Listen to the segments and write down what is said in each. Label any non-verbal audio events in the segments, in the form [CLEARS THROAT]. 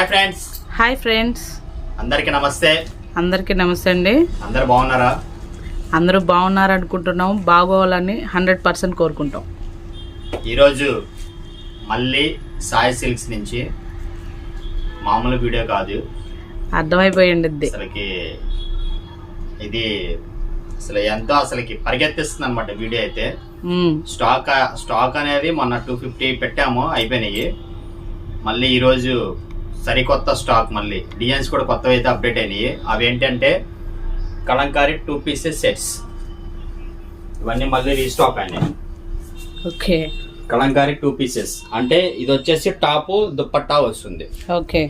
Hi friends hi friends అందరికీ నమస్తే. అందరికీ నమస్తే అండి. అందరు బాగున్నారా? అందరూ బాగున్నారు అనుకుంటున్నాం. బాగోవాలని హండ్రెడ్ పర్సెంట్ కోరుకుంటాం. ఈరోజు మళ్ళీ సాయి సిల్క్స్ నుంచి మామూలు వీడియో కాదు. అర్థమైపోయింది. అసలుకి ఇది అసలు ఎంతో అసలుకి పరిగెత్తిస్తుంది అనమాట వీడియో అయితే. స్టాక్ స్టాక్ అనేది మొన్న టూ ఫిఫ్టీ పెట్టాము అయిపోయినాయి. మళ్ళీ ఈరోజు సరికొత్త స్టాక్ మళ్ళీ. డిజైన్స్ కూడా కొత్తవి అయితే అప్డేట్ అయినాయి. అవి ఏంటంటే కలంకారీ టూ పీసెస్ సెట్స్ ఇవన్నీ మళ్ళీ రీస్టాక్ అయినాయి ఓకే. కలంకారీ టూ పీసెస్ అంటే ఇది వచ్చేసి టాప్ దుప్పట్టా వస్తుంది. ఓకే.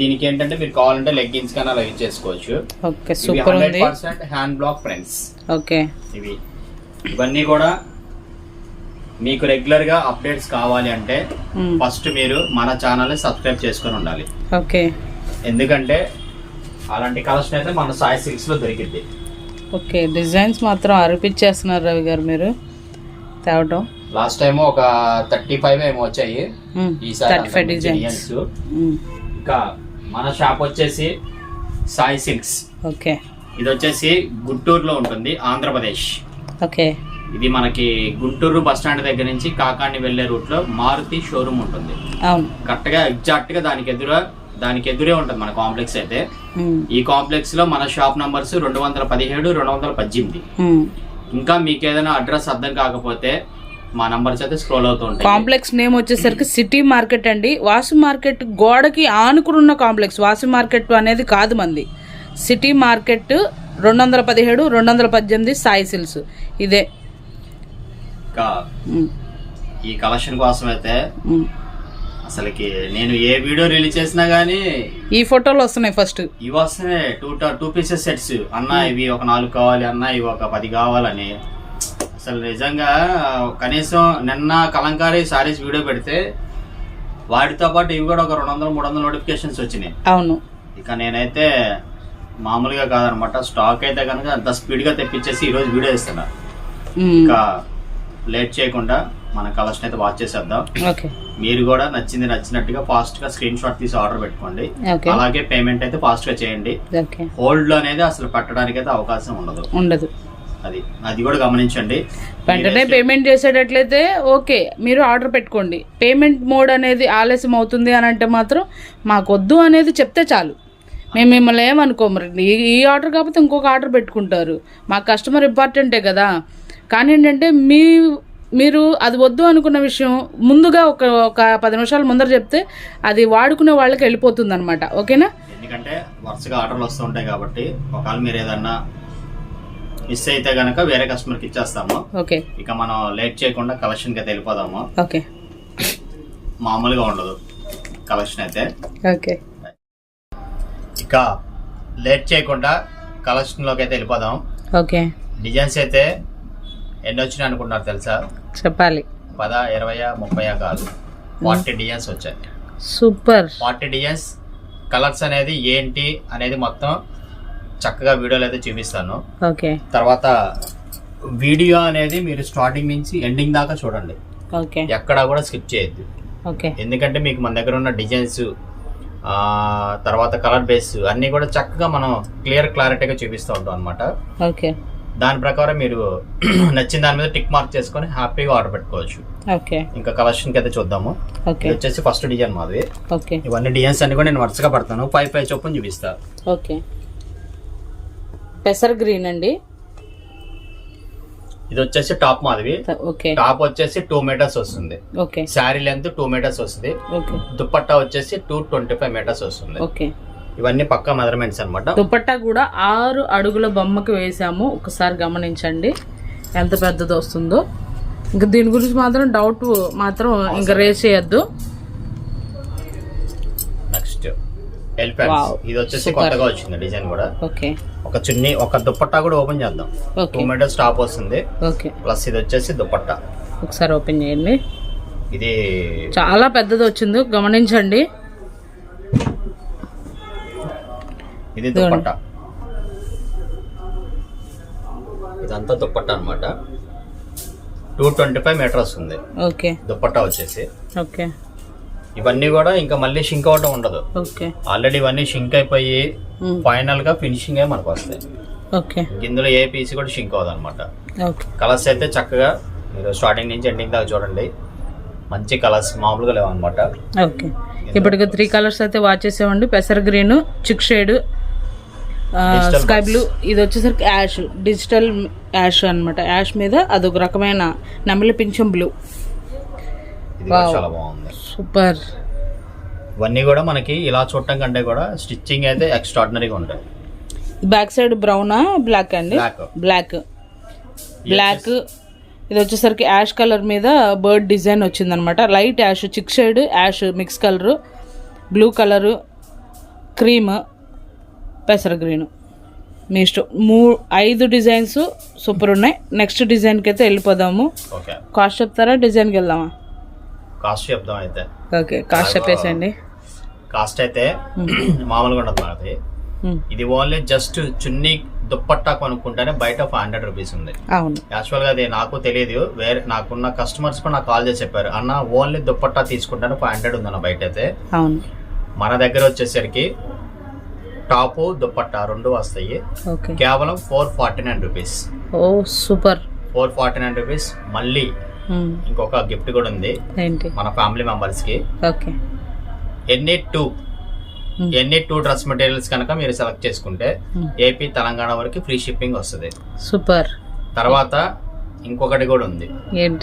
దీనికి ఏంటంటే మీరు కావాలంటే లెగ్గిన్స్ కన్నా యూజ్ చేసుకోవచ్చు. ఓకే సూపర్ ఉంది. Hand block prints okay. ఇవి. ఇవన్నీ కూడా మీకు రెగ్యులర్గా అప్డేట్స్ కావాలి అంటే. ఫస్ట్ మీరు మన ఛానల్ సబ్స్క్రైబ్ చేసుకొని ఉండాలి. ఓకే ఎందుకంటే అలాంటి కలెక్షన్ అయితే మన సాయి సిల్క్స్లో దొరికింది ఓకే డిజైన్స్ మాత్రం అరిపించేస్తున్నారు రవి గారు మీరు. తేవటం. లాస్ట్ టైం ఒక థర్టీ ఫైవ్ ఏమో వచ్చాయి. ఈసారి అంతకు మించి డిజైన్స్ designs. ఇంకా మన షాప్ వచ్చేసి సాయి సిల్క్స్ ఓకే ఇది వచ్చేసి గుంటూరులో ఉంటుంది ఆంధ్రప్రదేశ్. ఓకే ఇది మనకి గుంటూరు బస్ స్టాండ్ దగ్గర నుంచి కాకాని వెళ్ళే రూట్లో మారుతి షోరూమ్ ఉంటుంది. అవును. కరెక్ట్గా ఎగ్జాక్ట్గా దానికి ఎదురు దానికి ఎదురే ఉంటుంది మన కాంప్లెక్స్ అయితే. ఈ కాంప్లెక్స్లో మన షాప్ నంబర్స్ రెండు వందల పదిహేడు రెండు వందల పద్దెనిమిది. ఇంకా మీకు ఏదైనా అడ్రస్ అర్థం కాకపోతే మా నంబర్స్ అయితే స్క్రోల్ అవుతూ ఉంటాయి. కాంప్లెక్స్ నేమ్ వచ్చేసరికి సిటీ మార్కెట్ అండి. వాసు మార్కెట్ గోడకి ఆనుకుని ఉన్న కాంప్లెక్స్ వాసు మార్కెట్ అనేది కాదు మంది. సిటీ మార్కెట్ రెండు వందల పదిహేడు రెండు వందల పద్దెనిమిది సాయి సిల్స్ ఇదే. ఈ కలెక్షన్ కోసం అయితే. అసలుకి నేను ఏ వీడియో రిలీజ్ చేసినా గానీ ఈ ఫోటోలు వస్తున్నాయి ఫస్ట్. ఇవి వస్తున్నాయి. Two two pieces sets. అన్న ఇవి ఒక నాలుగు కావాలి అన్న ఇవి ఒక పది కావాలని. అసలు నిజంగా కనీసం నిన్న కలంకారీ సారీస్ వీడియో పెడితే వాటితో పాటు ఇవి కూడా ఒక రెండు వందల మూడు వందల నోటిఫికేషన్స్ వచ్చినాయి. అవును. ఇక నేనైతే మామూలుగా కాదనమాట. స్టాక్ అయితే కనుక అంత స్పీడ్గా తెప్పించేసి ఈరోజు వీడియో ఇస్తున్నా ఇంకా లేట్ చేయకుండా మన కలెక్షన్ అయితే వాచ్ చేసేద్దాం. ఓకే. మీరు కూడా నచ్చింది నచ్చినట్టుగా ఫాస్ట్గా స్క్రీన్ షాట్ తీసి ఆర్డర్ పెట్టుకోండి. అలాగే పేమెంట్ అయితే ఫాస్ట్గా చేయండి. హోల్డ్లో అనేది అసలు పెట్టడానికి అయితే అవకాశం ఉండదు. ఉండదు. అది అది కూడా గమనించండి. వెంటనే పేమెంట్ చేసేటట్లయితే ఓకే మీరు ఆర్డర్ పెట్టుకోండి. పేమెంట్ మోడ్ అనేది ఆలస్యం అవుతుంది అని అంటే మాత్రం మాకొద్దు అనేది చెప్తే చాలు. మేము మిమ్మల్ని ఏమనుకోము. ఈ- ఈ ఆర్డర్ కాకపోతే ఇంకొక ఆర్డర్ పెట్టుకుంటారు. మా కస్టమర్ ఇంపార్టెంటే కదా. కానీ ఏంటంటే మీ మీరు అది వద్దు అనుకున్న విషయం ముందుగా ఒక ఒక పది నిమిషాల ముందర చెప్తే అది వాడుకునే వాళ్ళకి వెళ్ళిపోతుంది అనమాట ఓకేనా? ఎందుకంటే వరుసగా ఆర్డర్లు వస్తూ ఉంటాయి కాబట్టి ఒకవేళ మీరు ఏదన్నా మిస్ అయితే గనక వేరే కస్టమర్కి ఇచ్చేస్తాము. ఓకే. ఇక మనం లేట్ చేయకుండా కలెక్షన్కి అయితే వెళ్ళిపోదాము. ఓకే. మామూలుగా ఉండదు కలెక్షన్ అయితే. ఓకే. ఇక లేట్ చేయకుండా కలెక్షన్లోకి అయితే వెళ్ళిపోదాం. ఓకే. డిజైన్స్ అయితే ఎన్ని వచ్చినాయి అనుకుంటున్నారు తెలుసా? చెప్పాలి. పద ఇరవై ముప్పై కాదు. ఫార్టీ డిజైన్స్ వచ్చాయి. సూపర్. ఫార్టీ డిజైన్స్ కలర్స్ అనేది ఏంటి అనేది మొత్తం చక్కగా వీడియోలో అయితే చూపిస్తాను. ఓకే. తర్వాత వీడియో అనేది మీరు స్టార్టింగ్ నుంచి ఎండింగ్ దాకా చూడండి. ఓకే. ఎక్కడా కూడా స్కిప్ చేయొద్దు. ఓకే. ఎందుకంటే మీకు మన దగ్గర ఉన్న డిజైన్స్ తర్వాత కలర్ బేస్ అన్నీ కూడా చక్కగా మనం క్లియర్ క్లారిటీగా చూపిస్తూ ఉంటాం అనమాట ఓకే. దాని ప్రకారం మీరు [CLEARS THROAT] నచ్చిన దాని మీద టిక్ మార్క్ చేసుకొని హ్యాపీగా ఆర్డర్ పెట్టుకోవచ్చు. ఓకే. ఇంకా కలెక్షన్కి అయితే చూద్దాము. ఓకే. వచ్చేసి ఫస్ట్ డిజైన్ మాది. ఓకే. ఇవన్నీ డిజైన్స్ అన్ని కూడా నేను వరుసగా పడతాను. ఫైవ్ ఫైవ్ చొప్పున చూపిస్తా. ఓకే. పెసర్ గ్రీన్ అండి. ఇది వచ్చేసి టాప్ మాదివి. ఓకే. టాప్ వచ్చేసి టూ మీటర్స్ వస్తుంది. Okay. Sari length two metres వస్తుంది. ఓకే. దుపట్టా వచ్చేసి టూ ట్వంటీ ఫైవ్ మీటర్స్ వస్తుంది. ఓకే. ఇవన్నీ పక్కా మెజర్మెంట్స్ అనమాట దుపట్టా కూడా ఆరు అడుగుల బొమ్మకి వేసాము. ఒకసారి గమనించండి. ఎంత పెద్దది వస్తుందో. ఇంకా దీని గురించి మాత్రం డౌట్ మాత్రం ఇంకా రేస్ చేయొద్దు. నెక్స్ట్ ఇది వచ్చేసి. కొత్తగా వచ్చింది డిజైన్ కూడా. ఓకే ఒక చున్నీ ఒక దుపట్టా కూడా ఓపెన్ చేద్దాం. టూ మీటర్స్ టాప్ వస్తుంది. ఓకే ప్లస్ ఇది వచ్చేసి దుపట్టా. ఒకసారి ఓపెన్ చేయండి. ఇది చాలా పెద్దది వచ్చింది. గమనించండి. ఇది దుపట్టా ఇదంతా దుపట్టా అనమాట టూ ట్వంటీ ఫైవ్ మీటర్ వస్తుంది ఓకే. దుపట్టా వచ్చేసి. ఓకే. ఇవన్నీ కూడా ఇంకా మళ్ళీ షింక్ అవటం ఉండదు. ఓకే. ఆల్రెడీ ఇవన్నీ షింక్ అయిపోయి. ఫైనల్గా ఫినిషింగ్ అయ్యి మనకు వస్తాయి. ఓకే. ఇందులో ఏ పీస్ కూడా షింక్ అవ్వదు అనమాట కలర్స్ అయితే చక్కగా మీరు స్టార్టింగ్ నుంచి ఎండింగ్ దాకా చూడండి. మంచి కలర్స్ మామూలుగా లేవన్నమాట. ఓకే. ఇప్పటికి త్రీ కలర్స్ అయితే వాచ్ చేసామండి పెసర గ్రీన్ చిక్ షేడ్ స్కై. బ్లూ ఇది వచ్చేసరికి యాష్ డిజిటల్ యాష్ అన్నమాట. యాష్ మీద అదొక రకమైన నెమలి పింఛం బ్లూ సూపర్ ఇవన్నీ కూడా మనకి ఇలా చూడటం కంటే కూడా స్టిచ్చింగ్ అయితే ఎక్స్ట్రాడినరీగా ఉంటాయి. బ్యాక్ సైడ్ బ్రౌనా బ్లాక్ అండి. బ్లాక్ బ్లాక్ ఇది వచ్చేసరికి యాష్ కలర్ మీద బర్డ్ డిజైన్ వచ్చిందనమాట light ash chic shade ash mix colour blue colour cream పెసర గ్రీన్. మీ ఇష్టం. మూ ఐదు డిజైన్స్ సూపర్ ఉన్నాయి. నెక్స్ట్ డిజైన్కి అయితే వెళ్ళిపోదాము. ఓకే. కాస్ట్ చెప్తారా? డిజైన్కి వెళ్దామా? కాస్ట్ చెప్దాం అయితే. ఓకే కాస్ట్ చెప్పేసండి కాస్ట్ అయితే మామూలుగా ఉండదు మనది ఇది ఓన్లీ జస్ట్ చున్నీ దుప్పట్టా కొనుక్కుంటేనే బయట ఫైవ్ హండ్రెడ్ రూపీస్ ఉంది. అవును. యాక్చువల్గా అది నాకు తెలియదు. వేరే నాకున్న కస్టమర్స్ కూడా నాకు కాల్ చేసి చెప్పారు. అన్న ఓన్లీ దుప్పట్టా తీసుకుంటానే ఫైవ్ హండ్రెడ్ ఉందన్న బయట అయితే మన దగ్గర వచ్చేసరికి టాపు దుప్పట్టా రెండు వస్తాయి. ఓకే. కేవలం four forty nine rupees. Oh super. Four forty nine rupees. మళ్ళీ ఇంకొక గిఫ్ట్ కూడా ఉంది. మన ఫ్యామిలీ మెంబర్స్కి ఓకే. ఎన్ని టూ. ఎన్ని టూ డ్రెస్ మెటీరియల్స్ కనుక మీరు సెలెక్ట్ చేసుకుంటే ఏపీ తెలంగాణ వరకు ఫ్రీ షిప్పింగ్ వస్తుంది. సూపర్. తర్వాత ఇంకొకటి కూడా ఉంది.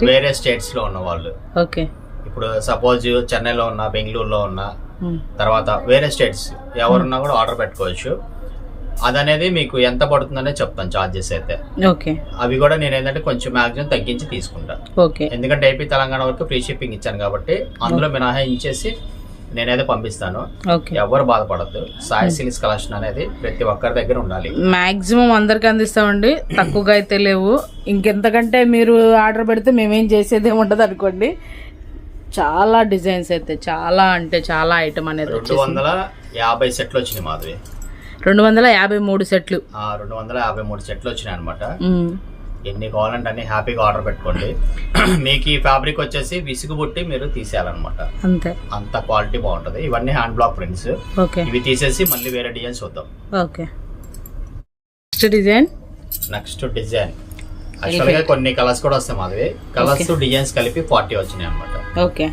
వేరే స్టేట్స్లో ఉన్న వాళ్ళు. ఓకే. ఇప్పుడు సపోజ్ చెన్నైలో ఉన్న బెంగళూరులో ఉన్న తర్వాత వేరే స్టేట్స్ ఎవరున్నా కూడా ఆర్డర్ పెట్టుకోవచ్చు. అదనేది మీకు ఎంత పడుతుందనే చెప్తాను చార్జెస్ అయితే. ఓకే. అవి కూడా నేను ఏంటంటే కొంచెం మ్యాక్సిమం తగ్గించి తీసుకుంటా. ఓకే. ఎందుకంటే ఏపీ తెలంగాణ వరకు ఫ్రీ షిప్పింగ్ ఇచ్చాను కాబట్టి అందులో మినహాయించేసి నేనైతే పంపిస్తాను. ఓకే. ఎవరు బాధపడద్దు. సాయి సిల్క్స్ కలెక్షన్ అనేది ప్రతి ఒక్కరి దగ్గర ఉండాలి. మాక్సిమం అందరికి అందిస్తామండి. తక్కువగా అయితే లేవు. ఇంకెంతకంటే మీరు ఆర్డర్ పెడితే మేమేం చేసేది ఉండదు అనుకోండి. చాలా డిజైన్స్ అయితే చాలా అంటే చాలా ఐటమ్ అనేది రెండు వందల యాభై సెట్లు వచ్చినాయి మాధవి. రెండు వందల యాభై మూడు సెట్లు. రెండు వందల యాభై మూడు సెట్లు వచ్చినాయి అనమాట ఎన్ని కావాలంటే అన్ని హ్యాపీగా ఆర్డర్ పెట్టుకోండి. [CLEARS THROAT] మీకు ఈ ఫ్యాబ్రిక్ వచ్చేసి విసుగు పుట్టి మీరు తీసేయాలన్నమాట. అంతే. అంత క్వాలిటీ బాగుంటది. ఇవన్నీ హ్యాండ్ బ్లాక్ ప్రింట్స్. ఓకే. ఇవి తీసేసి మళ్ళీ వేరే డిజైన్స్ చూద్దాం. Okay. Next design? Next design. యాక్చువల్గా కొన్ని కలర్స్ కూడా వస్తాయి మాధవి. కలర్స్ డిజైన్స్ కలిపి ఫార్టీ వచ్చినాయి అనమాట ఓకే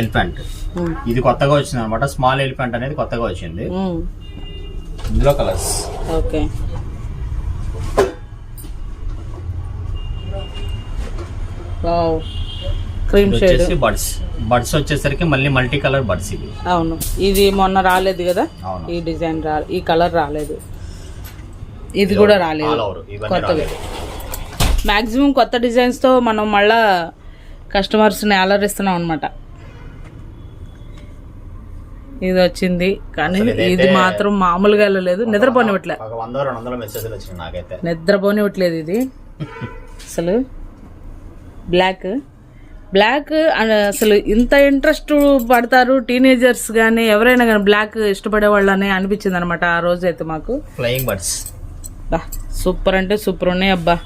ఎలిఫెంట్ ఇది కొత్తగా వచ్చింది అనమాట స్మాల్ ఎలిఫెంట్ అనేది కొత్తగా వచ్చింది. ఉమ్, ఇందులో colours okay cream shade buds వచ్చేసరికి మళ్ళీ మల్టీ కలర్ బడ్స్ ఇవి అవును. ఇది మొన్న రాలేదు కదా? అవును. ఈ డిజైన్ రా ఈ కలర్ రాలేదు. ఇది కూడా రాలేదు. కొత్తవి. మ్యాక్సిమం కొత్త డిజైన్స్తో మనం మళ్ళా కస్టమర్స్ని అలరిస్తున్నాం అనమాట ఇది వచ్చింది. కానీ ఇది మాత్రం మామూలుగా వెళ్ళలేదు. నిద్రపోనివ్వట్లే నిద్రపోనివ్వట్లేదు ఇది. అసలు బ్లాక్ బ్లాక్ అసలు ఇంత ఇంట్రెస్ట్ పడతారు టీనేజర్స్ కానీ ఎవరైనా కానీ బ్లాక్ ఇష్టపడే వాళ్ళని అనిపించింది అనమాట ఆ రోజు అయితే మాకు. ఫ్లయింగ్ బర్డ్స్ బా సూపర్ అంటే సూపర్ ఉన్నాయి అబ్బా.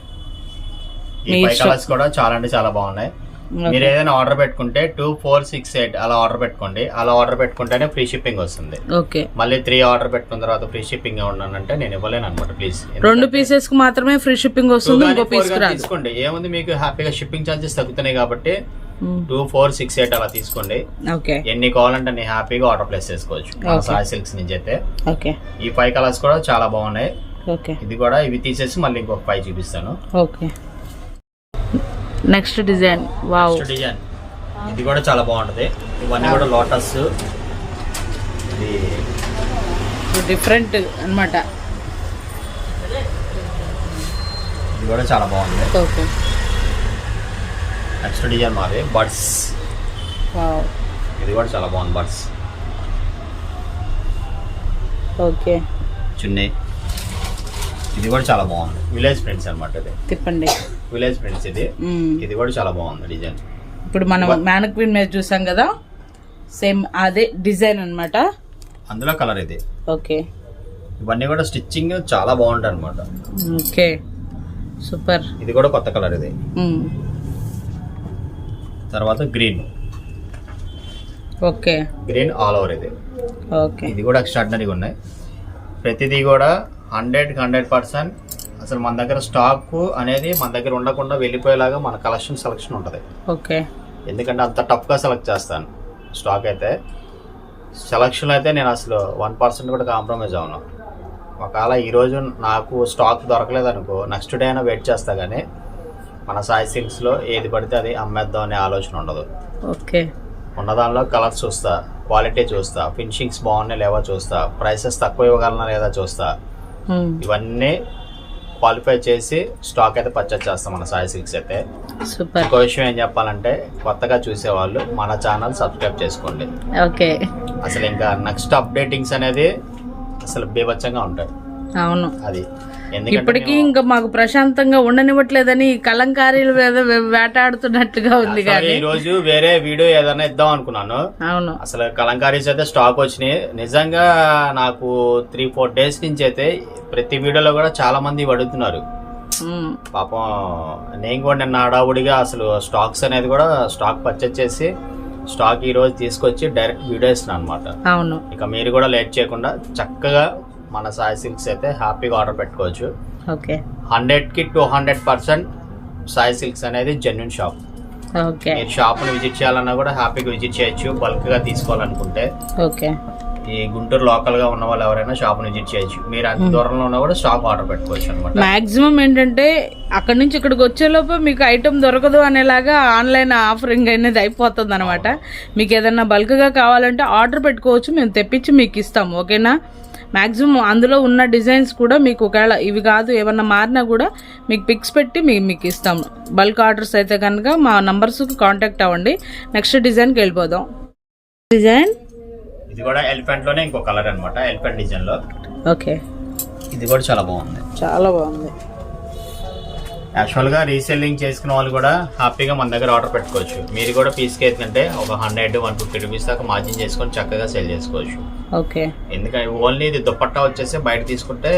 ఈ. కలర్స్ కూడా చాలా అంటే చాలా బాగున్నాయి. మీరు ఏదైనా ఆర్డర్ పెట్టుకుంటే టూ ఫోర్ సిక్స్ ఎయిట్ అలా ఆర్డర్ పెట్టుకోండి. అలా ఆర్డర్ పెట్టుకుంటేనే ఫ్రీ షిప్పింగ్ వస్తుంది. ఓకే. మళ్ళీ త్రీ ఆర్డర్ పెట్టుకున్న తర్వాత ఫ్రీ షిప్పింగ్ ఉన్నానంటే నేను ఇవ్వలేను అనమాట ప్లీజ్ రెండు పీసెస్కి మాత్రమే ఫ్రీ షిప్పింగ్ వస్తుంది ఇంకో పీస్ తీసుకోండి. ఏముంది మీకు హ్యాపీగా షిప్పింగ్ ఛార్జెస్ తగ్గుతున్నాయి కాబట్టి. టూ ఫోర్ సిక్స్ ఎయిట్ అలా తీసుకోండి. ఎన్ని కావాలంటే అన్ని హ్యాపీగా ఆర్డర్ ప్లేస్ చేసుకోవచ్చు. సాయి సిల్క్స్ నుంచి అయితే. ఓకే. ఈ ఫైవ్ కలర్స్ కూడా చాలా బాగున్నాయి. ఓకే. ఇది కూడా ఇవి తీసేసి మళ్ళీ ఇంకొక ఫైవ్ చూపిస్తాను. Okay. Next design wow next design ఇది కూడా చాలా బాగుంటది. ఇవన్నీ కూడా లోటస్ ఇది డిఫరెంట్ అన్నమాట. ఇది కూడా చాలా బాగుంది. ఓకే. నెక్స్ట్ డిజైన్ మాది బడ్స్ వావ్ ఇది కూడా చాలా బాగుంది బడ్స్ ఓకే. చున్నీ. ఇది కూడా చాలా బాగుంది. విలేజ్ ప్రింట్స్ అన్నమాట ఇది. తిప్పండి. విలేజ్ ప్రింట్స్ ఇది. ఇది కూడా చాలా బాగుంది డిజైన్. ఇప్పుడు మనం మ్యానక్విన్ మీద చూసాం కదా? సేమ్ అదే డిజైన్ అన్నమాట. అందులో కలర్ ఇది. ఓకే. ఇవన్నీ కూడా స్టిచ్చింగ్ చాలా బాగుంటాయి అనమాట ఓకే. సూపర్. ఇది కూడా కొత్త కలర్ ఇది. తర్వాత green. Okay. Green all over ఇది. ఓకే. ఇది కూడా ఎక్స్ట్రాడినరీగా ఉన్నాయి. ప్రతిదీ కూడా హండ్రెడ్ హండ్రెడ్ పర్సెంట్ అసలు మన దగ్గర స్టాక్ అనేది మన దగ్గర ఉండకుండా వెళ్ళిపోయేలాగా మన కలెక్షన్ సెలెక్షన్ ఉంటుంది. ఓకే. ఎందుకంటే అంత టఫ్గా సెలెక్ట్ చేస్తాను స్టాక్ అయితే. సెలక్షన్ అయితే నేను అసలు వన్ పర్సెంట్ కూడా కాంప్రమైజ్ అవును ఒకవేళ ఈరోజు నాకు స్టాక్ దొరకలేదు అనుకో నెక్స్ట్ డే అయినా వెయిట్ చేస్తా కానీ మన సాయి సిల్క్స్లో ఏది పడితే అది అమ్మేద్దాం అనే ఆలోచన ఉండదు. ఓకే. ఉన్న దానిలో కలర్స్ చూస్తా క్వాలిటీ చూస్తా ఫినిషింగ్స్ బాగున్నాయి లేవా చూస్తా ప్రైసెస్ తక్కువ ఇవ్వగలనా లేదా చూస్తా. ఇవన్నీ క్వాలిఫై చేసి స్టాక్ అయితే పర్చేస్ చేస్తాం మన సాయి సిల్క్స్ అయితే. సూపర్ ఇంకో విషయం ఏం చెప్పాలంటే కొత్తగా చూసేవాళ్ళు మన ఛానల్ సబ్స్క్రైబ్ చేసుకోండి. ఓకే అసలు ఇంకా నెక్స్ట్ అప్డేటింగ్స్ అనేది అసలు బీభత్సంగా ఉంటాయి. అవును. అది. ఇప్పటికీ ఇంకా మాకు ప్రశాంతంగా ఉండనివ్వట్లేదని కలంకారీలు వేటాడుతున్నట్టుగా ఉంది ఈ రోజు వేరే వీడియో ఏదైనా ఇద్దాం అనుకున్నాను. అవును. అసలు కలంకారీస్ అయితే స్టాక్ వచ్చినాయి. నిజంగా నాకు త్రీ ఫోర్ డేస్ నుంచి అయితే ప్రతి వీడియోలో కూడా చాలా మంది అడుగుతున్నారు. పాపం నేను కూడా నిన్న హడావుడిగా అసలు స్టాక్స్ అనేది కూడా స్టాక్ పర్చేస్ చేసి స్టాక్ ఈ రోజు తీసుకొచ్చి డైరెక్ట్ వీడియో ఇస్తున్నాను అనమాట అవును. ఇక మీరు కూడా లేట్ చేయకుండా చక్కగా మన సాయి సిల్క్స్ అయితే హ్యాపీగా ఆర్డర్ పెట్టుకోవచ్చు. ఓకే. హండ్రెడ్కి two hundred percent Sai silks అనేది జెన్యున్ షాప్ ఓకే. మీరు షాప్ని విజిట్ చేయాలన్నా కూడా హ్యాపీగా విజిట్ చేయొచ్చు బల్క్గా తీసుకోవాలనుకుంటే. ఓకే. ఈ గుంటూరు లోకల్గా ఉన్న వాళ్ళు ఎవరైనా షాప్ని విజిట్ చేయొచ్చు. మీరు అంత దూరంలో ఉన్నా కూడా స్టాక్ ఆర్డర్ పెట్టుకోవచ్చు అనమాట మాక్సిమం ఏంటంటే అక్కడి నుంచి ఇక్కడికి వచ్చేలోపు మీకు ఐటెం దొరకదు అనేలాగా ఆన్లైన్ ఆఫరింగ్ అనేది అయిపోతుంది అనమాట మీకు ఏదైనా బల్క్గా కావాలంటే ఆర్డర్ పెట్టుకోవచ్చు మేము తెప్పించి మీకు ఇస్తాము. ఓకేనా? మాక్సిమం అందులో ఉన్న డిజైన్స్ కూడా మీకు ఒకవేళ ఇవి కాదు ఏమన్నా మారినా కూడా మీకు పిక్స్ పెట్టి మీ- మీకు ఇస్తాము బల్క్ ఆర్డర్స్ అయితే కనుక మా నంబర్స్కి కాంటాక్ట్ అవ్వండి. నెక్స్ట్ డిజైన్కి వెళ్ళిపోదాం. డిజైన్ ఇది కూడా ఎలిఫెంట్లోనే ఇంకో కలర్ అనమాట ఎలిఫెంట్ డిజైన్లో. ఓకే ఇది కూడా చాలా బాగుంది. చాలా బాగుంది. యాక్చువల్గా రీసెల్లింగ్ చేసుకున్న వాళ్ళు కూడా హ్యాపీగా మన దగ్గర ఆర్డర్ పెట్టుకోవచ్చు. మీరు కూడా పీస్కి ఏంటంటే ఒక హండ్రెడ్ వన్ ఫిఫ్టీ రూపీస్ దాకా మార్జిన్ చేసుకొని చక్కగా సేల్ చేసుకోవచ్చు. ఓకే ఎందుకంటే ఓన్లీ ఇది దుప్పట్టా వచ్చేసి బయట తీసుకుంటే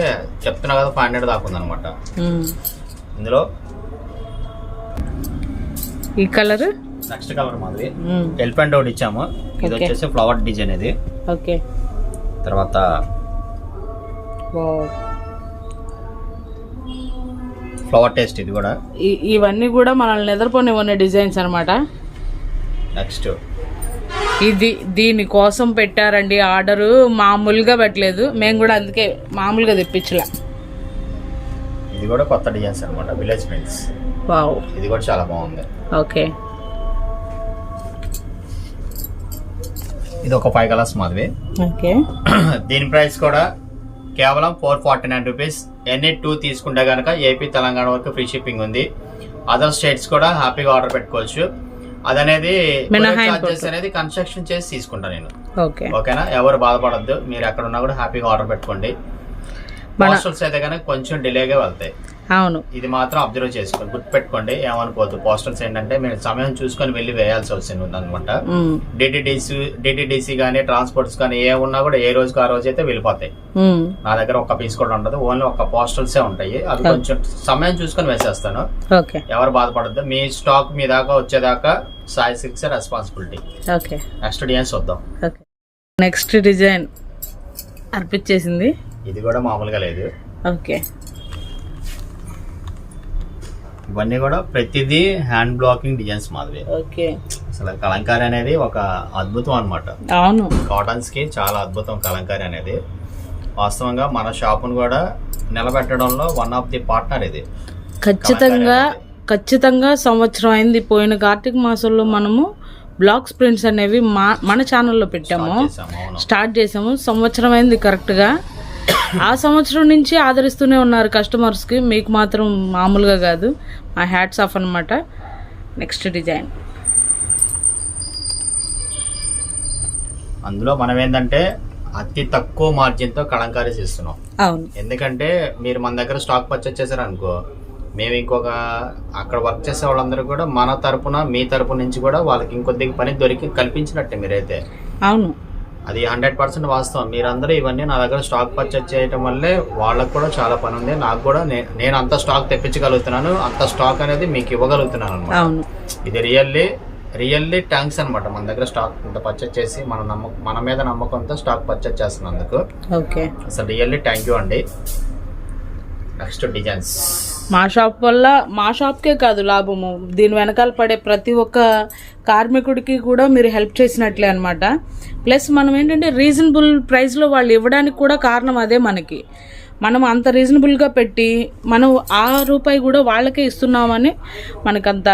చెప్తున్నా కదా ఫైవ్ హండ్రెడ్ దాకా ఉందన్నమాట. మ్మ్. ఇందులో ఈ కలర్ నెక్స్ట్ కలర్ మాది ఎలిఫెంట్ ఒకటి ఇచ్చాము. ఇది. వచ్చేసి ఫ్లవర్ డిజైన్ ఇది. ఓకే తర్వాత ఫ్లవర్ టేస్ట్ ఇది కూడా? ఇవన్నీ కూడా మనల్ని నిద్రపోనివ్వని డిజైన్స్ అనమాట నెక్స్ట్ ఇది దీని కోసం పెట్టారండి ఆర్డరు. మామూలుగా పెట్టలేదు. మేము కూడా అందుకే మామూలుగా తెప్పించలే. ఇది కూడా కొత్త డిజైన్స్ అనమాట విలేజ్ ప్రింట్స్ వావ్. ఇది కూడా చాలా బాగుంది. ఓకే. ఇది ఒక ఫైవ్ కలర్స్ మాదిరి ఓకే. దీని ప్రైస్ కూడా కేవలం ఫోర్ ఫార్టీ నైన్ రూపీస్ ఎన్ని టూ తీసుకుంటే కనుక ఏపీ తెలంగాణ వరకు ఫ్రీ షిప్పింగ్ ఉంది. అదర్ స్టేట్స్ కూడా హ్యాపీగా ఆర్డర్ పెట్టుకోవచ్చు. అదనేది చార్జెస్ అనేది కన్స్ట్రక్షన్ చేసి తీసుకుంటాను నేను. ఓకే. ఓకేనా? ఎవరు బాధపడద్దు. మీరు ఎక్కడ ఉన్నా కూడా హ్యాపీగా ఆర్డర్ పెట్టుకోండి. పోస్టల్స్ అయితే కనుక కొంచెం డిలేగా వెళ్తాయి. అవును. ఇది మాత్రం అబ్జర్వ్ చేసుకోండి గుర్తుపెట్టుకోండి. ఏమనుకోవద్దు. పోస్టల్స్ ఏంటంటే మీరు సమయం చూసుకొని వెళ్ళి వేయాల్సి వచ్చింది మ్మ్. డిటిడిసి డిటిడిసి కానీ ట్రాన్స్పోర్ట్స్ కానీ ఏ ఉన్నా కూడా ఏ రోజుకి ఆ రోజు అయితే వెళ్ళిపోతాయి. మ్మ్. నా దగ్గర ఒక్క పీస్ కూడా ఉండదు. ఓన్లీ ఒక పోస్టల్సే ఉంటాయి. అవి కొంచెం సమయం చూసుకొని వేసేస్తాను. ఓకే. ఎవరు బాధపడద్దు. మీ స్టాక్ మీ దాకా వచ్చేదాకా Sai six responsibility okay. Next designs వద్దాం. ఓకే. నెక్స్ట్ డిజైన్ అర్పించేసింది ఇది కూడా మామూలుగా లేదు. ఓకే. ఇవన్నీ కూడా ప్రతిదీ హ్యాండ్ బ్లాకింగ్ డిజైన్స్ మాదిరి. ఓకే. అసలు కలంకారీ అనేది ఒక అద్భుతం అన్నమాట. అవును. కాటన్స్కి చాలా అద్భుతం కలంకారీ అనేది. వాస్తవంగా మన షాపును కూడా నిలబెట్టడంలో వన్ ఆఫ్ ది పార్ట్నర్ ఇది. ఖచ్చితంగా ఖచ్చితంగా సంవత్సరం అయింది. పోయిన కార్తీక మాసంలో మనము బ్లాక్ స్ప్రింట్స్ అనేవి మా మన ఛానల్లో పెట్టాము. స్టార్ట్ చేసాము సంవత్సరం అయింది కరెక్ట్గా ఆ సంవత్సరం నుంచి ఆదరిస్తూనే ఉన్నారు కస్టమర్స్కి మీకు మాత్రం మామూలుగా కాదు. మా హ్యాట్స్ ఆఫ్ అనమాట నెక్స్ట్ డిజైన్ అందులో మనం ఏంటంటే అతి తక్కువ మార్జిన్తో కలంకారీస్ ఇస్తున్నాం అవును. ఎందుకంటే మీరు మన దగ్గర స్టాక్ పర్చేస్ చేశారు అనుకో మేము ఇంకొక అక్కడ వర్క్ చేసే వాళ్ళందరూ కూడా మన తరపున మీ తరపు నుంచి కూడా వాళ్ళకి ఇంకొద్దిగా పని దొరికి కల్పించినట్టే మీరైతే. అవును. అది హండ్రెడ్ పర్సెంట్ వాస్తవం. మీరందరూ ఇవన్నీ నా దగ్గర స్టాక్ పర్చేస్ చేయటం వల్లే వాళ్ళకు కూడా చాలా పని ఉంది. నాకు కూడా నేను అంత స్టాక్ తెప్పించగలుగుతున్నాను. అంత స్టాక్ అనేది మీకు ఇవ్వగలుగుతున్నాను అనమాట ఇది రియల్లీ రియల్లీ థ్యాంక్స్ అనమాట మన దగ్గర స్టాక్ ఇంత పర్చేస్ చేసి మన నమ్మకం మన మీద నమ్మకంతో స్టాక్ పర్చేస్ చేస్తున్నందుకు. ఓకే. అసలు రియల్లీ థ్యాంక్ యూ అండి. Next designs. మా షాప్ వల్ల మా షాప్కే కాదు లాభము. దీని వెనకాల పడే ప్రతి ఒక్క కార్మికుడికి కూడా మీరు హెల్ప్ చేసినట్లే అనమాట ప్లస్ మనం ఏంటంటే రీజనబుల్ ప్రైస్లో వాళ్ళు ఇవ్వడానికి కూడా కారణం అదే మనకి. మనం అంత రీజనబుల్గా పెట్టి మనం ఆ రూపాయి కూడా వాళ్ళకే ఇస్తున్నామని మనకంత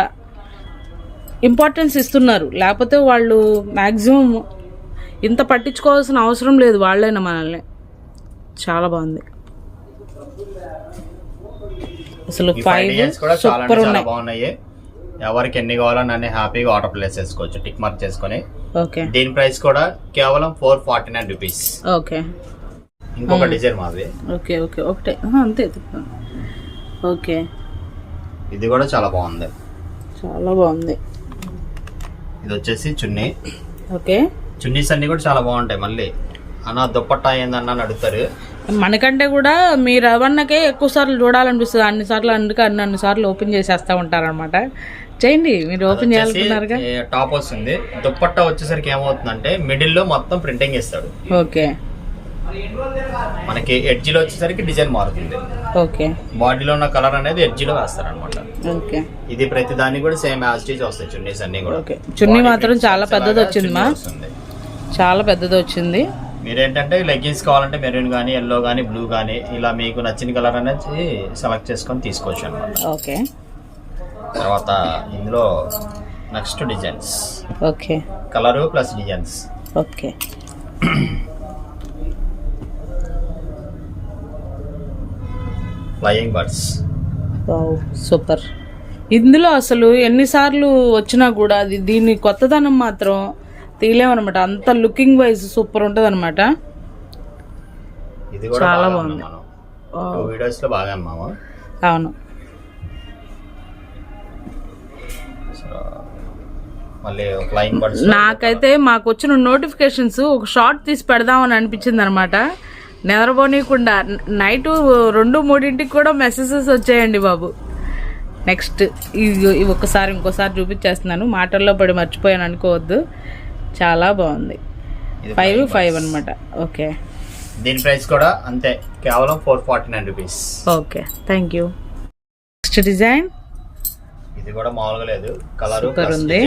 ఇంపార్టెన్స్ ఇస్తున్నారు. లేకపోతే వాళ్ళు మ్యాక్సిమం ఇంత పట్టించుకోవాల్సిన అవసరం లేదు వాళ్ళైనా మనల్ని. చాలా బాగుంది. అసలు ఫైవ్ కూడా చాలా అంటే చాలా బాగున్నాయి. ఎవరికి ఎన్ని కావాలో నన్ను హ్యాపీగా ఆర్డర్ ప్లేస్ చేసుకోవచ్చు టిక్ మార్క్ చేసుకొని. ఓకే. దీని ప్రైస్ కూడా కేవలం four forty nine rupees okay. ఇంకొక డిజైన్ మాది. Okay okay. ఒకటే. అంతే. ఓకే. ఇది కూడా చాలా బాగుంది. చాలా బాగుంది. ఇది వచ్చేసి చున్నీ. ఓకే. చున్నీస్ అన్ని కూడా చాలా బాగుంటాయి మళ్ళీ. అన్న దుప్పట్టా ఏందన్న అడుగుతారు. మనకంటే కూడా మీ రవణకే ఎక్కువ సార్లు చూడాలనిపిస్తుంది. అన్ని సార్లు అందుకే అన్ని అన్ని సార్లు ఓపెన్ చేసేస్తా ఉంటారనమాట చేయండి మీరు ఓపెన్ చేయాలనుకున్నారుగా? టాప్ వస్తుంది దుప్పట్టా వచ్చేసరికి ఏమవుతుందంటే మిడిల్లో మొత్తం ప్రింటింగ్ ఇస్తాడు ఓకే. మనకి ఎడ్జ్లో వచ్చేసరికి డిజైన్ మారుతుంది. ఓకే. బాడీలో ఉన్న కలర్ అనేది ఎడ్జ్లో వేస్తారు అనమాట ఓకే. ఇది ప్రతి దానికి కూడా సేమ్ యాజ్ టీజ్ వస్తాయి చున్నీస్ అన్ని కూడా. ఓకే. చున్నీ మాత్రం చాలా పెద్దది వచ్చింది? మా. చాలా పెద్దది వచ్చింది. మీరేంటంటే లెగ్గిన్స్ కావాలంటే మెరూన్ కానీ ఎల్లో కానీ బ్లూ కానీ ఇలా మీకు నచ్చిన కలర్ అనేది సెలెక్ట్ చేసుకొని తీసుకోవచ్చు అనమాట ఓకే. తర్వాత ఇందులో next designs. Okay. Colour plus designs. Okay. Flying birds super. ఇందులో అసలు ఎన్నిసార్లు వచ్చినా కూడా అది దీని కొత్తదనం మాత్రం తీయలేమన్నమాట అంత లుకింగ్ వైజ్ సూపర్ ఉంటుంది అనమాట చాలా బాగా బాగుంది. బాగా అవును. నాకైతే మాకు వచ్చిన నోటిఫికేషన్స్ ఒక షార్ట్ తీసి పెడదామని అనిపించింది అనమాట నిద్రపోనీయకుండా నైట్ రెండు మూడింటికి కూడా మెసేజెస్ వచ్చాయండి బాబు. నెక్స్ట్ ఇది ఒక్కసారి ఇంకోసారి చూపించేస్తున్నాను. మాటల్లో పడి మర్చిపోయాను అనుకోవద్దు. చాలా బాగుంది. Five five. అనమాట ఓకే. దీని ప్రైస్ కూడా అంతే. కేవలం four forty nine rupees okay. Thank you next design ఇది కూడా మామూలుగా లేదు. కలర్ Super ఉంది.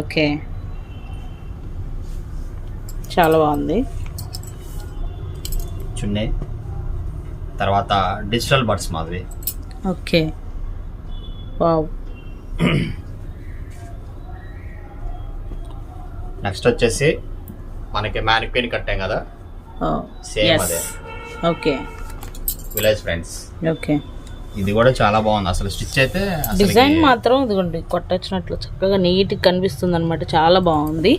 ఓకే. చాలా బాగుంది. చున్నీ. తర్వాత డిజిటల్ బర్డ్స్ మాదిరి ఓకే. వావ్ [CLEARS THROAT] నెక్స్ట్ వచ్చేసి మనకి మ్యానిక్విన్ కట్టాం కదా? సేమ్ అదే. ఓకే విలేజ్ ఫ్రెండ్స్ ఓకే ఇది కూడా చాలా బాగుంది. అసలు స్టిచ్ అయితే డిజైన్ మాత్రం ఇదిగోండి కొట్టొచ్చినట్లు చక్కగా నీట్గా కనిపిస్తుంది అనమాట చాలా బాగుంది.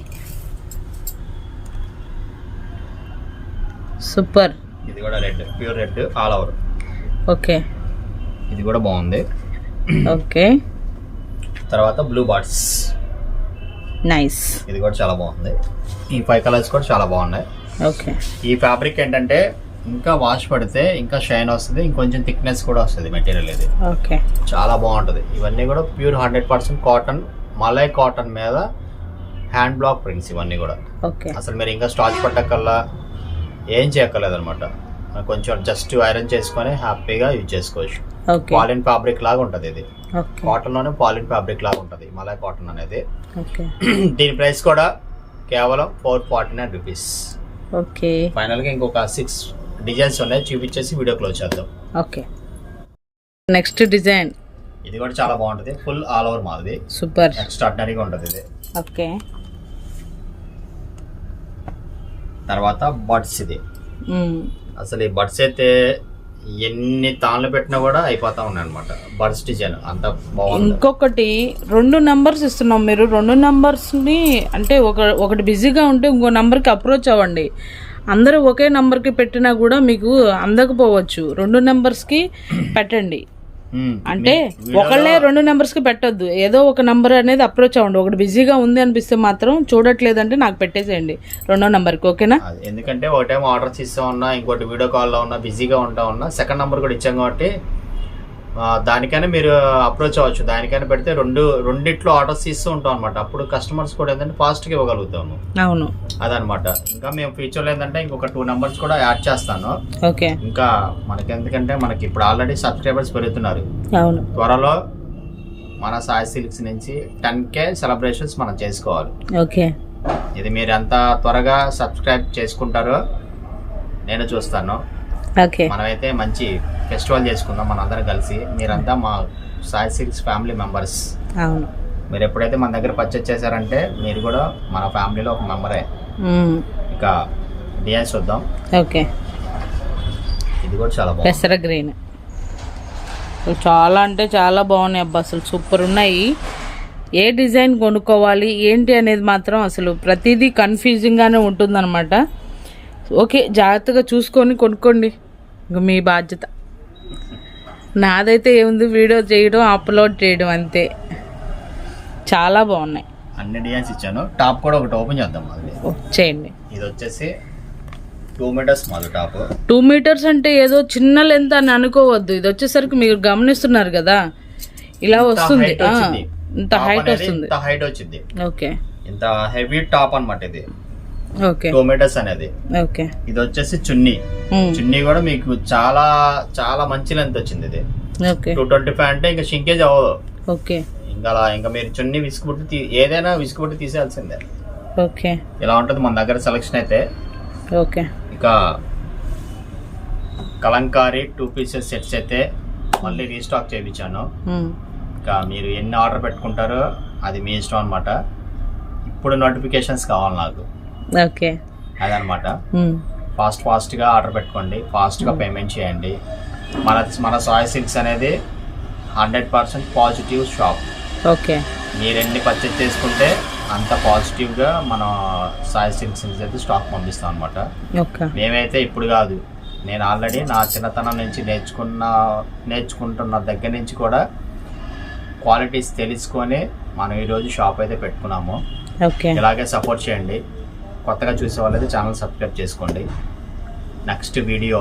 సూపర్ ఇది కూడా red pure red all over okay ఇది కూడా బాగుంది. ఓకే తర్వాత బ్లూ బార్డ్స్ నైస్ ఇది కూడా చాలా బాగుంది. ఈ ఫైవ్ కలర్స్ కూడా చాలా బాగున్నాయి. ఓకే ఈ ఫ్యాబ్రిక్ ఏంటంటే ఇంకా వాష్ పడితే ఇంకా షైన్ వస్తుంది ఇంకొంచెం థిక్నెస్ కూడా వస్తుంది మెటీరియల్ ఇది. ఓకే చాలా బాగుంటుంది. ఇవన్నీ కూడా ప్యూర్ హండ్రెడ్ పర్సెంట్ కాటన్ మలై కాటన్ మీద హ్యాండ్ బ్లాక్ ప్రింట్స్ ఇవన్నీ కూడా. ఓకే అసలు మీరు ఇంకా స్టార్చ్ పట్టకల్లా ఏం చేయక్కర్లేదు అనమాట కొంచెం జస్ట్ ఐరన్ చేసుకొని హ్యాపీగా యూజ్ చేసుకోవచ్చు. పాలిన్ ఫ్యాబ్రిక్ లాగా ఉంటుంది ఇది. కాటన్లోనే పాలిన్ ఫ్యాబ్రిక్ లాగా ఉంటుంది మలై కాటన్ అనేది. ఓకే. [CLEARS THROAT] దీని ప్రైస్ కూడా కేవలం four forty nine rupees. Okay. ఫైనల్గా ఇంకొక సిక్స్ డిజైన్స్ ఉన్నాయి చూపించేసి వీడియో క్లోజ్ చేద్దాం. ఓకే. Next design. ఇది కూడా చాలా బాగుంటుంది ఫుల్ ఆల్ ఓవర్ మాది సూపర్. ఎక్స్ట్రాడినరీగా ఉంటుంది ఇది. ఓకే. తర్వాత బడ్స్ ఇది. అసలు ఈ బడ్స్ అయితే ఎన్ని తాళ్ళు పెట్టినా కూడా అయిపోతా ఉన్నాయి అనమాట బడ్స్ డిజైన్ అంత బాగుంది. ఇంకొకటి రెండు నెంబర్స్ ఇస్తున్నాం మీరు. రెండు నెంబర్స్ని అంటే ఒక ఒకటి బిజీగా ఉంటే ఇంకో నెంబర్కి అప్రోచ్ అవ్వండి. అందరూ ఒకే నెంబర్కి పెట్టినా కూడా మీకు అందకపోవచ్చు. రెండు నెంబర్స్కి పెట్టండి. అంటే మీ వీడియోలో- ఒకళ్ళే రెండు నెంబర్స్కి పెట్టొద్దు. ఏదో ఒక నెంబర్ అనేది అప్రోచ్ అవ్వండి. ఒకటి బిజీగా ఉంది అనిపిస్తే మాత్రం చూడట్లేదంటే నాకు పెట్టేసేయండి రెండో నెంబర్కి ఓకేనా? అది ఎందుకంటే ఒకటేమో ఆర్డర్స్ ఇస్తా ఉన్నా ఇంకోటి వీడియో కాల్లో ఉన్నా బిజీగా ఉంటా ఉన్నా సెకండ్ నెంబర్ కూడా ఇచ్చాం కాబట్టి దానికైనా మీరు అప్రోచ్ అవ్వచ్చు. దానికైనా పెడితే రెండు రెండిట్లో ఆర్డర్స్ ఇస్తూ ఉంటాం అనమాట అప్పుడు కస్టమర్స్ కూడా ఏంటంటే ఫాస్ట్గా ఇవ్వగలుగుతాము. అవును. అదనమాట ఇంకా మేము ఫ్యూచర్లో ఏంటంటే ఇంకొక టూ నెంబర్స్ కూడా యాడ్ చేస్తాను. ఓకే. ఇంకా మనకి ఎందుకంటే మనకి ఇప్పుడు ఆల్రెడీ సబ్స్క్రైబర్స్ పెరుగుతున్నారు. అవును. త్వరలో మన సాయి సిల్క్స్ నుంచి టెన్ కే సెలబ్రేషన్స్ మనం చేసుకోవాలి. ఓకే. ఇది మీరు ఎంత త్వరగా సబ్స్క్రైబ్ చేసుకుంటారో నేను చూస్తాను. మనమైతే మంచి ఫెస్టివల్ చేసుకుందాం మనందరం కలిసి. మీరంతా మా సాయి సిల్క్స్ ఫ్యామిలీ మెంబర్స్ అవును. మీరు ఎప్పుడైతే మన దగ్గర పర్చేస్ చేశారంటే మీరు కూడా మన ఫ్యామిలీలో ఒక మెంబరే. ఇక డిజైన్స్ చూద్దాం. ఓకే. ఇది కూడా చాలా బాగుంది. పెసర గ్రీన్. చాలా అంటే చాలా బాగున్నాయి అబ్బా అసలు సూపర్ ఉన్నాయి. ఏ డిజైన్ కొనుక్కోవాలి ఏంటి అనేది మాత్రం అసలు ప్రతిదీ కన్ఫ్యూజింగ్గానే ఉంటుందన్నమాట. ఓకే జాగ్రత్తగా చూసుకొని కొనుక్కోండి. ఇంక మీ బాధ్యత. నాదైతే ఏముంది వీడియో చేయడం అప్లోడ్ చేయడం అంతే. చాలా బాగున్నాయి. అన్ని డిజైన్స్ ఇచ్చాను. టాప్ కూడా ఒకటి ఓపెన్ చేద్దాం చేయండి. ఇది వచ్చేసి టూ మీటర్స్ మాది టాప్. టూ మీటర్స్ అంటే ఏదో చిన్న లెంత్ అని అనుకోవద్దు. ఇది వచ్చేసరికి మీరు గమనిస్తున్నారు కదా. ఇలా వస్తుంది. ఇంత హైట్ వస్తుంది. ఇంత హైట్ వచ్చింది. ఓకే. ఇంత హెవీ టాప్ అన్నమాట ఇది. ఓకే. టూ మీటర్స్ అనేది. ఓకే. ఇది వచ్చేసి చున్నీ. చున్నీ కూడా మీకు చాలా చాలా మంచి లెంత్ వచ్చింది ఇది. టూ ట్వంటీ ఫైవ్ అంటే ఇంకా షింకేజ్ అవ్వదు. ఓకే. ఇంకా అలా ఇంకా మీరు చున్నీ విసుకుబుట్టి ఏదైనా విసుకుబుట్టి తీసేయాల్సిందే. ఓకే. ఇలా ఉంటుంది మన దగ్గర సెలక్షన్ అయితే. ఓకే. ఇక కలంకారీ టూ పీసెస్ సెట్స్ అయితే మళ్ళీ రీస్టాక్ చేయించాను. ఇంకా మీరు ఎన్ని ఆర్డర్ పెట్టుకుంటారో అది మీ ఇష్టం అనమాట ఇప్పుడు నోటిఫికేషన్స్ కావాలి నాకు. ఓకే. అదనమాట. ఫాస్ట్ ఫాస్ట్గా ఆర్డర్ పెట్టుకోండి. ఫాస్ట్గా పేమెంట్ చేయండి. మన మన సాయి సిల్క్స్ అనేది hundred percent positive shop. Okay. మీరు ఎన్ని పర్చేజ్ చేసుకుంటే అంత పాజిటివ్గా మన సాయి సిల్క్స్ అయితే స్టాక్ పంపిస్తాం అనమాట ఓకే. మేమైతే ఇప్పుడు కాదు. నేను ఆల్రెడీ నా చిన్నతనం నుంచి నేర్చుకున్న నేర్చుకుంటున్న దగ్గర నుంచి కూడా క్వాలిటీస్ తెలుసుకొని మనం ఈరోజు షాప్ అయితే పెట్టుకున్నాము. ఓకే. ఇలాగే సపోర్ట్ చేయండి. కొత్తగా చూసే వాళ్ళైతే ఛానల్ సబ్స్క్రైబ్ చేసుకోండి. Next video.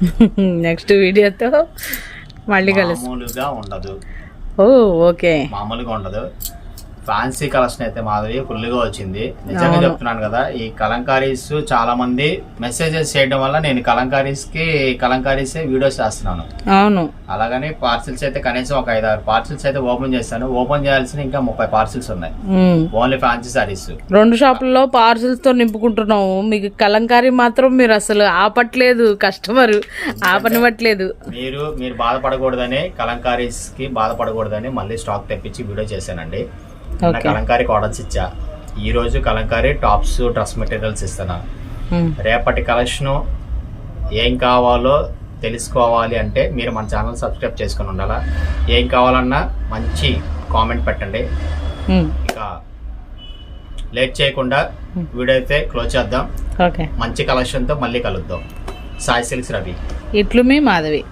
[LAUGHS] నెక్స్ట్ వీడియోతో మళ్ళీ కలుస్తాం మామూలుగా ఉండదు. ఓ ఓకే. మామూలుగా ఉండదు. ఫ్యాన్సీ కలెక్షన్ అయితే మాధవి ఫుల్గా వచ్చింది. నిజంగా. చెప్తున్నాను కదా ఈ కలంకారీస్ చాలా మంది మెసేజెస్ చేయడం వల్ల నేను కలంకారీస్కి కలంకారీస్ వీడియోస్ చేస్తున్నాను. అవును. అలాగని పార్సిల్స్ అయితే కనీసం ఒక ఐదు ఆరు పార్సిల్స్ అయితే ఓపెన్ చేస్తాను ఓపెన్ చేయాల్సిన ఇంకా ముప్పై పార్సిల్స్ ఉన్నాయి. Only fancy saris. రెండు షాపుల్లో పార్సిల్స్తో నింపుకుంటున్నాము మీకు కలంకారీ మాత్రం మీరు అసలు ఆపట్లేదు కస్టమర్ ఆపనివ్వట్లేదు మీరు మీరు బాధపడకూడదని కలంకారీస్కి బాధపడకూడదని మళ్ళీ స్టాక్ తెప్పించి వీడియో చేశానండి. ఓకే. కలంకారీకి ఆర్డర్స్ ఇచ్చా. ఈ రోజు కలంకారీ టాప్స్ డ్రెస్ మెటీరియల్స్ ఇస్తాను. రేపటి కలెక్షను ఏం కావాలో తెలుసుకోవాలి అంటే మీరు మన ఛానల్ సబ్స్క్రైబ్ చేసుకొని ఉండాలా? ఏం కావాలన్నా మంచి కామెంట్ పెట్టండి. ఇక లేట్ చేయకుండా వీడియో అయితే క్లోజ్ చేద్దాం. మంచి కలెక్షన్తో మళ్ళీ కలుద్దాం. సాయి సిల్క్స్ రవి. ఇట్లు మీ మాధవి.